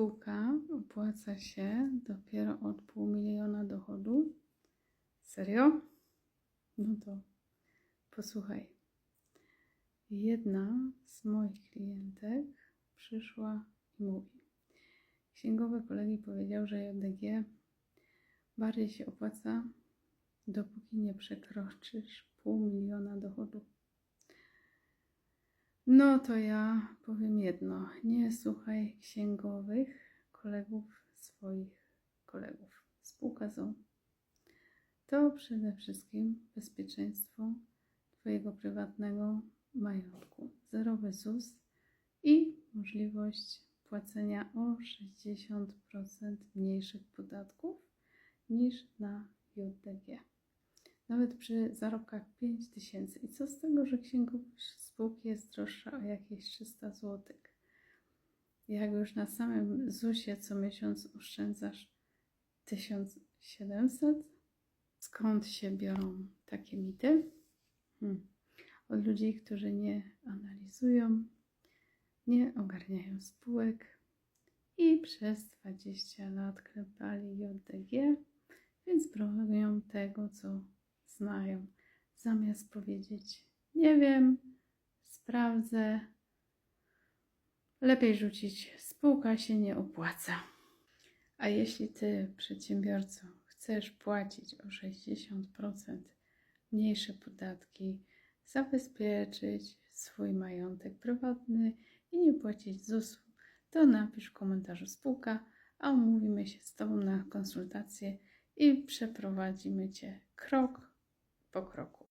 spółka opłaca się dopiero od pół miliona dochodu. Serio? No to posłuchaj. Jedna z moich klientek przyszła i mówi: Księgowy kolegi powiedział, że JDG bardziej się opłaca, dopóki nie przekroczysz pół miliona dochodu. No to ja powiem jedno: nie słuchaj księgowych kolegów swoich kolegów. Spółka ZOO to przede wszystkim bezpieczeństwo Twojego prywatnego majątku, zerowy ZUS i możliwość płacenia o 60% mniejszych podatków niż na JDG. Nawet przy zarobkach 5000. I co z tego, że księgowość spółki jest droższa o jakieś 300 zł? Jak już na samym ZUSie co miesiąc oszczędzasz 1700? Skąd się biorą takie mity? Hmm. Od ludzi, którzy nie analizują, nie ogarniają spółek i przez 20 lat klepali JDG, więc bronią tego, co znają, zamiast powiedzieć: Nie wiem, sprawdzę. Lepiej rzucić, spółka się nie opłaca. A jeśli ty, przedsiębiorco, chcesz płacić o 60% mniejsze podatki, zabezpieczyć swój majątek prywatny i nie płacić ZUS-u, to napisz w komentarzu spółka, a umówimy się z Tobą na konsultację i przeprowadzimy Cię krok po kroku.